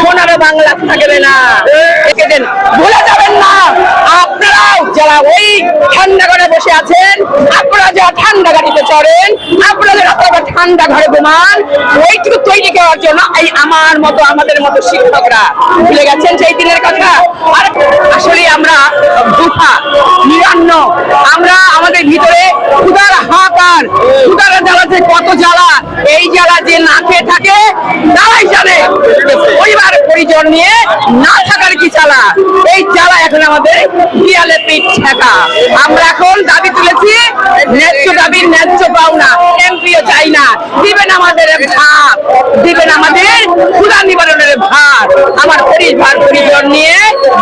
সোনার বাংলা থাকবে না। ভুলে যাবেন না। আপনারাও যারা ওই ঠান্ডা ঘরে বসে আছেন, আপনারা যারা ঠান্ডা গাড়িতে চড়েন, আপনারা ঠান্ডা ঘরে ঘুমান, ওইটুকু তৈরি করার জন্য এই আমার মতো, আমাদের মতো শিক্ষকরা ভুলে গেছেন সেই দিনের কথা। আর আসলে আমরা দুঃখা নিরান্ন আমরা আমাদের ভিতরে ক্ষুদার হাহাকার ক্ষুদার জ্বালা যে কত জ্বালা, এই জ্বালা যে না খেয়ে থাকে, তারাই জানে। পরিবার, পরিজন নিয়ে না থাকার কি জ্বালা? এই জ্বালা এখন আমাদের দেয়ালে পিঠ ঠেকা। আমরা এখন দাবি তুলেছি, ন্যায্য দাবি ন্যায্য পাওনা। এমপিও চাই না। দিবেন আমাদের ভাত দিবেন আমাদের ক্ষুদা নিবারণের ভার, আমার পরিবার পরিজন নিয়ে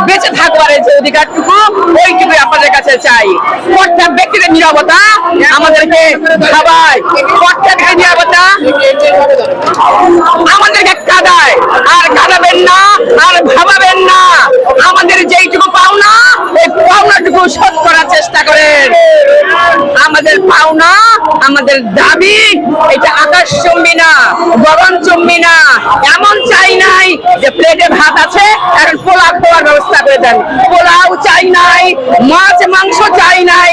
বেঁচে থাকবার যে অধিকারটুকু ওইটুকু আপনাদের কাছে চাই। প্রত্যেক ব্যক্তির নিরাপত্তা আমাদেরকে খাবায় প্রত্যেক নিরাপত্তা আমাদেরকে কাদায় আর কাদাবেন না আর ভাবাবেন না আমাদের যেইটুকু পাওনা এই পাওনাটুকু শোধ করার চেষ্টা করেন আমাদের পাওনা আমাদের দাবি, এটা আকাশ চম্বি না, গগন চম্বি না। এমন চাই নাই যে প্লেটে ভাত আছে, এখন পোলাও খাওয়ার ব্যবস্থা করে দেন। পোলাও চাই নাই, মাছ, মাংস চাই নাই।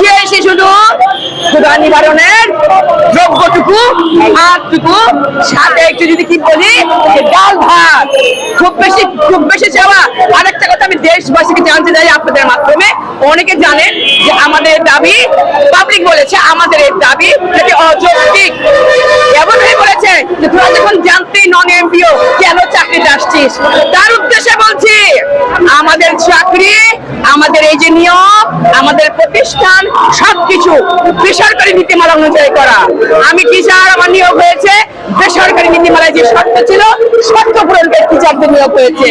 চেয়েছি শুধু ক্ষুধা নিবারণের দ্রব্যটুকু ভাতটুকু সাথে একটু যদি কি বলি ডাল ভাত। খুব বেশি খুব বেশি চাওয়া। আরেকটা কথা আমি দেশবাসীকে জানতে চাই আপনাদের মাধ্যমে। অনেকে জানেন যে আমাদের দাবি পাবলিক বলেছে, আমাদের দাবি এটি অযৌক্তিক। এমন হয়ে বলেছে যে তোরা যখন জানতেই নন এমপিও কেন চাকরিতে আসছিস? তার উদ্দেশ্যে বলছি, আমাদের চাকরি, আমাদের এই যে নিয়ম, আমাদের প্রতিষ্ঠান, সবকিছু বেসরকারি নীতিমালা অনুযায়ী করা। আমি টিচার আমার নিয়োগ হয়েছে? বেসরকারি নীতিমালায় যে শর্ত ছিল, শর্ত পূরণ করে টিচারদের নিয়োগ হয়েছে।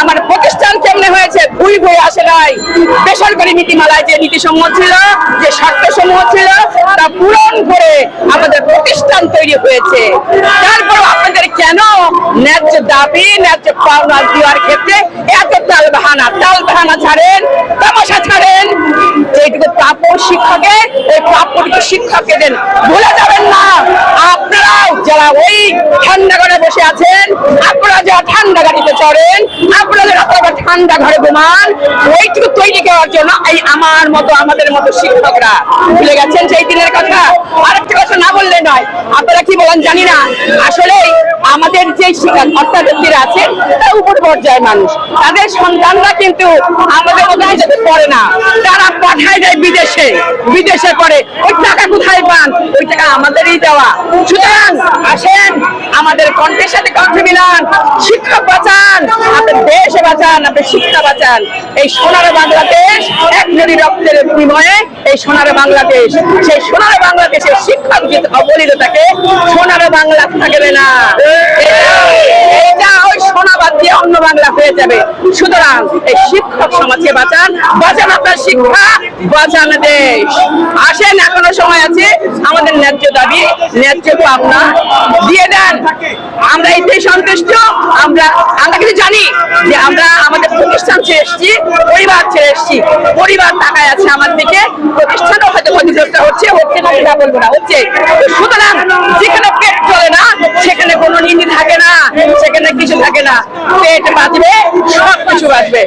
আমার প্রতিষ্ঠান কেমনে হয়েছে? ভুল হয়ে আসে নাই। বেসরকারি নীতিমালায় যে নীতিসমূহ ছিল, যে শর্ত সমূহ ছিল তা পূরণ করে আমাদের প্রতিষ্ঠান তৈরি হয়েছে। তারপর আপনাদের কেন ন্যায্য দাবি, ন্যায্য পাওনা দেওয়ার ক্ষেত্রে এত তাল বাহানা তাল বাহানা ছাড়েন, তামাশা ছাড়েন। যেটুকু প্রাপ্য শিক্ষকের ওই প্রাপ্যটুকু শিক্ষককে দেন। ভুলে যাবেন না। আপনারাও যারা ওই ঠান্ডা করে বসে আছেন আপনারা যারা ঠান্ডা গাড়িতে চড়েন আপনারা যারা ঠান্ডা ঘরে ঘুমান। ওইটুকু তৈরি করার জন্য এই আমার মতো, আমাদের মতো শিক্ষকরা। ভুলে গেছেন সেই দিনের কথা? আরেকটা কথা না বললে নয়, আপনারা কি বলেন জানি না। আসলে আমাদের যে শিক্ষক, অর্থাৎ আছেন, তারা উপর পর্যায়ের মানুষ। তাদের সন্তানরা কিন্তু আমাদের মতো যেতে পড়ে না। তারা পাঠায় বিদেশে পড়ে ওই টাকা কোথায় পান? ওই টাকা আমাদেরই দেওয়া। সুতরাং আসেন, আমাদের কণ্ঠের সাথে কণ্ঠ মিলান শিক্ষক বাঁচান, আপনার দেশে বাঁচান, আপনার শিক্ষা বাঁচান। এই সোনার বাংলাদেশ, এক নদী রক্তের বিনিময়ে এই সোনার বাংলাদেশ, সেই সোনার বাংলাদেশের শিক্ষক যে অবলিত থাকে সোনার বাংলা থাকবে না। দিয়ে অন্য বাংলা হয়ে যাবে। সুতরাং এই শিক্ষক সমাজকে বাঁচান। বাঁচান আপনার শিক্ষা, বাঁচান দেশ। আসেন, এখনও সময় আছে। আমাদের ন্যায্য দাবি, ন্যায্য পাবনা। দিয়ে দেন। আমরা এতেই সন্তুষ্ট। আমরা আমরা কিন্তু জানি যে আমরা আমাদের প্রতিষ্ঠান ছেড়ে এসেছি, পরিবার ছেড়ে এসেছি। পরিবার তাকায় আছে আমার দিকে। প্রতিষ্ঠানও হয়তো ক্ষতিগ্রস্ত হচ্ছে হচ্ছে না বলব না। হচ্ছে। সুতরাং যেখানে পেট চলে না সেখানে কোনো নীতি থাকে না সেখানে কিছু থাকে না। পেট বাঁচবে সব কিছু বাঁচবে